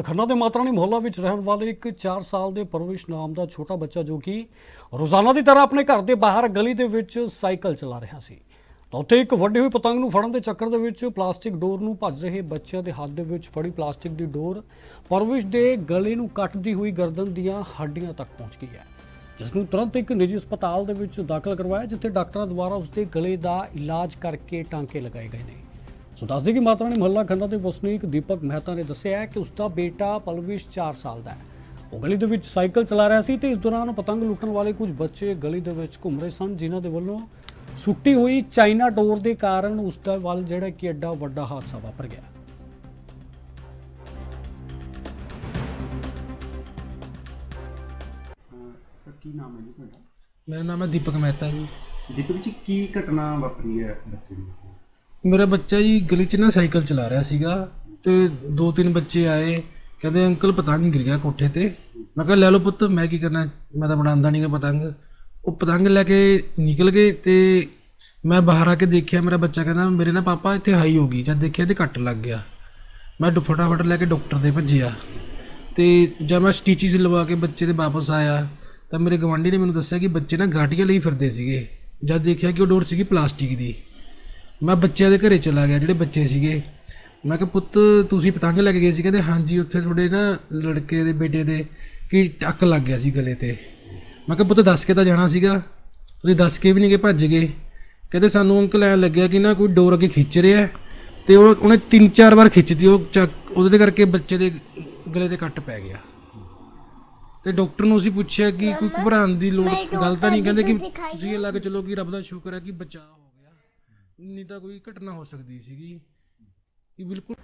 ਖੰਨਾ ਦੇ ਮਾਤਰਾਣੀ ਮੁਹੱਲਾ ਵਿੱਚ ਰਹਿਣ ਵਾਲੇ ਇੱਕ 4 ਸਾਲ ਦੇ ਪਰਵਿਸ਼ ਨਾਮ ਦਾ ਛੋਟਾ ਬੱਚਾ ਜੋ ਕਿ ਰੋਜ਼ਾਨਾ ਦੀ ਤਰ੍ਹਾਂ ਆਪਣੇ ਘਰ ਦੇ ਬਾਹਰ ਗਲੀ ਦੇ ਵਿੱਚ ਸਾਈਕਲ ਚਲਾ ਰਿਹਾ ਸੀ। ਤਾਂ ਉੱਥੇ ਇੱਕ ਵੱਡੀ ਹੋਈ ਪਤੰਗ ਨੂੰ ਫੜਨ ਦੇ ਚੱਕਰ ਦੇ ਵਿੱਚ ਪਲਾਸਟਿਕ ਡੋਰ ਨੂੰ ਭੱਜ ਰਹੇ ਬੱਚਿਆਂ ਦੇ ਹੱਥ ਦੇ ਵਿੱਚ ਫੜੀ ਪਲਾਸਟਿਕ ਦੀ ਡੋਰ ਪਰਵਿਸ਼ ਦੇ ਗਲੇ ਨੂੰ ਕੱਟਦੀ ਹੋਈ ਗਰਦਨ ਦੀਆਂ ਹੱਡੀਆਂ ਤੱਕ ਪਹੁੰਚ ਗਈ ਹੈ। ਜਿਸ ਨੂੰ ਤੁਰੰਤ ਇੱਕ ਨਿੱਜੀ ਹਸਪਤਾਲ ਦੇ ਵਿੱਚ ਦਾਖਲ ਕਰਵਾਇਆ, ਜਿੱਥੇ ਡਾਕਟਰਾਂ ਦੁਆਰਾ ਉਸਦੇ ਗਲੇ ਦਾ ਇਲਾਜ ਕਰਕੇ ਟਾਂਕੇ ਲਗਾਏ ਗਏ ਨੇ। ਸੋ ਦੱਸਦੇ ਕਿ ਮਾਤਰਾਣੀ ਮੁਹੱਲਾ ਖੰਨਾ ਦੇ ਵਸਨੀਕ ਦੀਪਕ ਮਹਿਤਾ ਨੇ ਦੱਸਿਆ ਹੈ ਕਿ ਉਸਦਾ ਬੇਟਾ ਪਲਵਿਸ਼ 4 ਸਾਲ ਦਾ ਹੈ। ਉਹ ਗਲੀ ਦੇ ਵਿੱਚ ਸਾਈਕਲ ਚਲਾ ਰਿਹਾ ਸੀ ਤੇ ਇਸ ਦੌਰਾਨ ਪਤੰਗ ਲੁੱਟਣ ਵਾਲੇ ਕੁਝ ਬੱਚੇ ਗਲੀ ਦੇ ਵਿੱਚ ਘੁੰਮ ਰਹੇ ਸਨ ਜਿਨ੍ਹਾਂ ਦੇ ਵੱਲੋਂ ਸੁੱਟੀ ਹੋਈ ਚਾਈਨਾ ਡੋਰ ਦੇ ਕਾਰਨ ਉਸਦਾ ਵੱਲ ਜਿਹੜਾ ਕਿ ਐਡਾ ਵੱਡਾ ਹਾਦਸਾ ਵਾਪਰ ਗਿਆ। ਸਰ ਕੀ ਨਾਮ ਹੈ ਜੀ ਤੁਹਾਡਾ? ਮੇਰਾ ਨਾਮ ਹੈ ਦੀਪਕ ਮਹਿਤਾ ਜੀ। ਦੀਪਕ ਜੀ ਕੀ ਘਟਨਾ ਵਾਪਰੀ ਹੈ ਬੱਚੇ ਦੀ ਮੇਰਾ ਬੱਚਾ ਜੀ ਗਲੀ 'ਚ ਨਾ ਸਾਈਕਲ ਚਲਾ ਰਿਹਾ ਸੀਗਾ ਤੇ ਦੋ ਤਿੰਨ ਬੱਚੇ ਆਏ, ਕਹਿੰਦੇ ਅੰਕਲ ਪਤੰਗ ਗਿਰ ਗਿਆ ਕੋਠੇ ਤੇ। ਮੈਂ ਕਿਹਾ, ਲੈ ਲਓ ਪੁੱਤ, ਮੈਂ ਕੀ ਕਰਨਾ? ਮੈਂ ਤਾਂ ਬਣਾਉਂਦਾ ਨਹੀਂਗਾ ਪਤੰਗ। ਉਹ ਪਤੰਗ ਲੈ ਕੇ ਨਿਕਲ ਗਏ ਤੇ ਮੈਂ ਬਾਹਰ ਆ ਕੇ ਦੇਖਿਆ, ਮੇਰਾ ਬੱਚਾ ਕਹਿੰਦਾ, ਮੇਰੇ ਨਾ ਪਾਪਾ ਇੱਥੇ ਹਾਈ ਹੋ ਗਈ, ਜਦ ਦੇਖਿਆ ਤੇ ਕੱਟ ਲੱਗ ਗਿਆ। ਮੈਂ ਫਟਾਫਟ ਲੈ ਕੇ ਡਾਕਟਰ ਦੇ ਭੱਜਿਆ ਤੇ ਜਦ ਮੈਂ ਸਟਿਚਿਸ ਲਵਾ ਕੇ ਬੱਚੇ ਦੇ ਵਾਪਸ ਆਇਆ, ਤਾਂ ਮੇਰੇ ਗਵਾਂਢੀ ਨੇ ਮੈਨੂੰ ਦੱਸਿਆ ਕਿ ਬੱਚੇ ਨਾ ਗਾਟੀਆਂ ਲਈ ਫਿਰਦੇ ਸੀਗੇ। ਜਦ ਦੇਖਿਆ ਕਿ ਉਹ ਡੋਰ ਸੀਗੀ ਪਲਾਸਟਿਕ ਦੀ। ਮੈਂ ਬੱਚਿਆਂ ਦੇ ਘਰੇ ਚਲਾ ਗਿਆ ਜਿਹੜੇ ਬੱਚੇ ਸੀਗੇ। ਮੈਂ ਕਿਹਾ ਪੁੱਤ ਤੁਸੀਂ ਪਤੰਗ ਲੈ ਕੇ ਗਏ ਸੀ? ਕਹਿੰਦੇ ਹਾਂਜੀ ਉੱਥੇ ਤੁਹਾਡੇ ਨਾ ਲੜਕੇ ਦੇ ਬੇਟੇ ਦੇ ਕੀ ਟੱਕ ਲੱਗ ਗਿਆ ਸੀ ਗਲੇ ਤੇ। ਮੈਂ ਕਿਹਾ ਪੁੱਤ ਦੱਸ ਕੇ ਤਾਂ ਜਾਣਾ ਸੀਗਾ। ਤੁਸੀਂ ਦੱਸ ਕੇ ਵੀ ਨਹੀਂ ਗਏ ਭੱਜ ਗਏ। ਕਹਿੰਦੇ ਸਾਨੂੰ ਅੰਕਲ ਐ ਲੱਗਿਆ ਕਿ ਨਾ ਕੋਈ ਡੋਰ ਅੱਗੇ ਖਿੱਚ ਰਿਹਾ ਤੇ ਉਹ ਉਹਨੇ ਤਿੰਨ ਚਾਰ ਵਾਰ ਖਿੱਚਤੀ ਉਹ ਚੱਕ ਉਹਦੇ ਕਰਕੇ ਬੱਚੇ ਦੇ ਗਲੇ ਤੇ ਕੱਟ ਪੈ ਗਿਆ। ਤੇ ਡਾਕਟਰ ਨੂੰ ਅਸੀਂ ਪੁੱਛਿਆ ਕਿ ਕੋਈ ਘਬਰਾਉਣ ਦੀ ਲੋੜ ਗੱਲ ਤਾਂ ਨਹੀਂ ਕਹਿੰਦੇ ਕਿ ਤੁਸੀਂ ਇਹ ਲੱਗ ਚਲੋ ਕਿ ਰੱਬ ਦਾ ਸ਼ੁਕਰ ਹੈ ਕਿ ਬਚਾਅ ਨਹੀਂ ਤਾਂ ਕੋਈ ਘਟਨਾ ਹੋ ਸਕਦੀ ਸੀਗੀ। ਇਹ ਬਿਲਕੁਲ